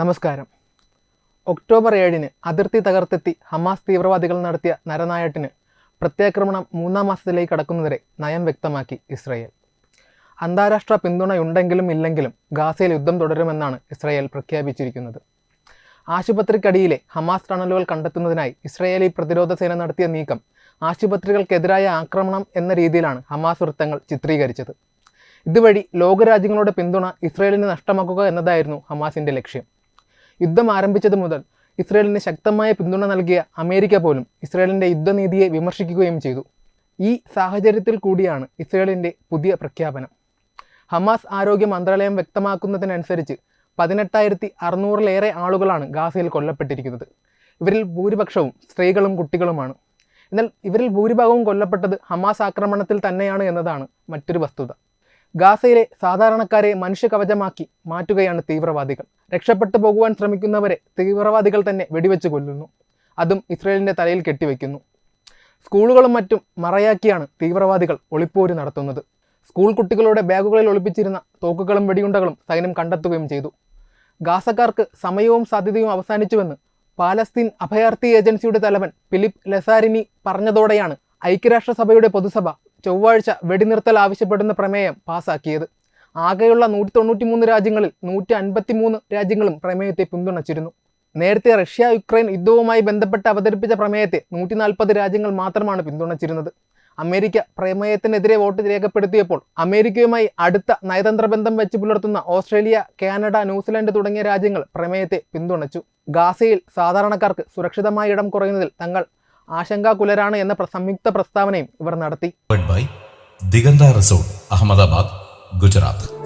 നമസ്കാരം. ഒക്ടോബർ ഏഴിന് അതിർത്തി തകർത്തെത്തി ഹമാസ് തീവ്രവാദികൾ നടത്തിയ നരനായട്ടിന് പ്രത്യാക്രമണം മൂന്നാം മാസത്തിലേക്ക് കടക്കുന്നതിരെ നയം വ്യക്തമാക്കി ഇസ്രയേൽ. അന്താരാഷ്ട്ര പിന്തുണയുണ്ടെങ്കിലും ഇല്ലെങ്കിലും ഗാസയിൽ യുദ്ധം തുടരുമെന്നാണ് ഇസ്രയേൽ പ്രഖ്യാപിച്ചിരിക്കുന്നത്. ആശുപത്രിക്കടിയിലെ ഹമാസ് ടണലുകൾ കണ്ടെത്തുന്നതിനായി ഇസ്രയേലി പ്രതിരോധ സേന നടത്തിയ നീക്കം ആശുപത്രികൾക്കെതിരായ ആക്രമണം എന്ന രീതിയിലാണ് ഹമാസ് വൃത്തങ്ങൾ ചിത്രീകരിച്ചത്. ഇതുവഴി ലോകരാജ്യങ്ങളുടെ പിന്തുണ ഇസ്രയേലിന് നഷ്ടമാക്കുക എന്നതായിരുന്നു ഹമാസിന്റെ ലക്ഷ്യം. യുദ്ധം ആരംഭിച്ചത് മുതൽ ഇസ്രയേലിന് ശക്തമായ പിന്തുണ നൽകിയ അമേരിക്ക പോലും ഇസ്രയേലിന്റെ യുദ്ധനീതിയെ വിമർശിക്കുകയും ചെയ്തു. ഈ സാഹചര്യത്തിൽ കൂടിയാണ് ഇസ്രയേലിന്റെ പുതിയ പ്രഖ്യാപനം. ഹമാസ് ആരോഗ്യ മന്ത്രാലയം വ്യക്തമാക്കുന്നതിനനുസരിച്ച് പതിനെട്ടായിരത്തി അറുന്നൂറിലേറെ ആളുകളാണ് ഗാസയിൽ കൊല്ലപ്പെട്ടിരിക്കുന്നത്. ഇവരിൽ ഭൂരിപക്ഷവും സ്ത്രീകളും കുട്ടികളുമാണ്. എന്നാൽ ഇവരിൽ ഭൂരിഭാഗവും കൊല്ലപ്പെട്ടത് ഹമാസ് ആക്രമണത്തിൽ തന്നെയാണ് എന്നതാണ് മറ്റൊരു വസ്തുത. ഗാസയിലെ സാധാരണക്കാരെ മനുഷ്യകവചമാക്കി മാറ്റുകയാണ് തീവ്രവാദികൾ. രക്ഷപ്പെട്ടു പോകുവാൻ ശ്രമിക്കുന്നവരെ തീവ്രവാദികൾ തന്നെ വെടിവെച്ച് കൊല്ലുന്നു. അതും ഇസ്രയേലിന്റെ തലയിൽ കെട്ടിവെക്കുന്നു. സ്കൂളുകളും മറ്റും മറയാക്കിയാണ് തീവ്രവാദികൾ ഒളിപ്പോര് നടത്തുന്നത്. സ്കൂൾ കുട്ടികളുടെ ബാഗുകളിൽ ഒളിപ്പിച്ചിരുന്ന തോക്കുകളും വെടിയുണ്ടകളും സൈന്യം കണ്ടെത്തുകയും ചെയ്തു. ഗാസക്കാർക്ക് സമയവും സാധ്യതയും അവസാനിച്ചുവെന്ന് പാലസ്തീൻ അഭയാർത്ഥി ഏജൻസിയുടെ തലവൻ ഫിലിപ്പ് ലെസാരിനി പറഞ്ഞതോടെയാണ് ഐക്യരാഷ്ട്രസഭയുടെ പൊതുസഭ ചൊവ്വാഴ്ച വെടിനിർത്തൽ ആവശ്യപ്പെടുന്ന പ്രമേയം പാസാക്കിയത്. ആകെയുള്ള നൂറ്റി തൊണ്ണൂറ്റി മൂന്ന് രാജ്യങ്ങളിൽ നൂറ്റി അൻപത്തി മൂന്ന് രാജ്യങ്ങളും പ്രമേയത്തെ പിന്തുണച്ചിരുന്നു. നേരത്തെ റഷ്യ യുക്രൈൻ യുദ്ധവുമായി ബന്ധപ്പെട്ട് അവതരിപ്പിച്ച പ്രമേയത്തെ നൂറ്റി നാൽപ്പത് രാജ്യങ്ങൾ മാത്രമാണ് പിന്തുണച്ചിരുന്നത്. അമേരിക്ക പ്രമേയത്തിനെതിരെ വോട്ട് രേഖപ്പെടുത്തിയപ്പോൾ അമേരിക്കയുമായി അടുത്ത നയതന്ത്ര ബന്ധം വെച്ച് പുലർത്തുന്ന ഓസ്ട്രേലിയ കാനഡ ന്യൂസിലൻഡ് തുടങ്ങിയ രാജ്യങ്ങൾ പ്രമേയത്തെ പിന്തുണച്ചു. ഗാസയിൽ സാധാരണക്കാർക്ക് സുരക്ഷിതമായ ഇടം കുറയുന്നതിൽ തങ്ങൾ ആശങ്കാകുലരാണ് എന്ന സംയുക്ത പ്രസ്താവനയും ഇവർ നടത്തി. ദിഗന്ത റിസോർട്ട് അഹമ്മദാബാദ് ഗുജറാത്ത്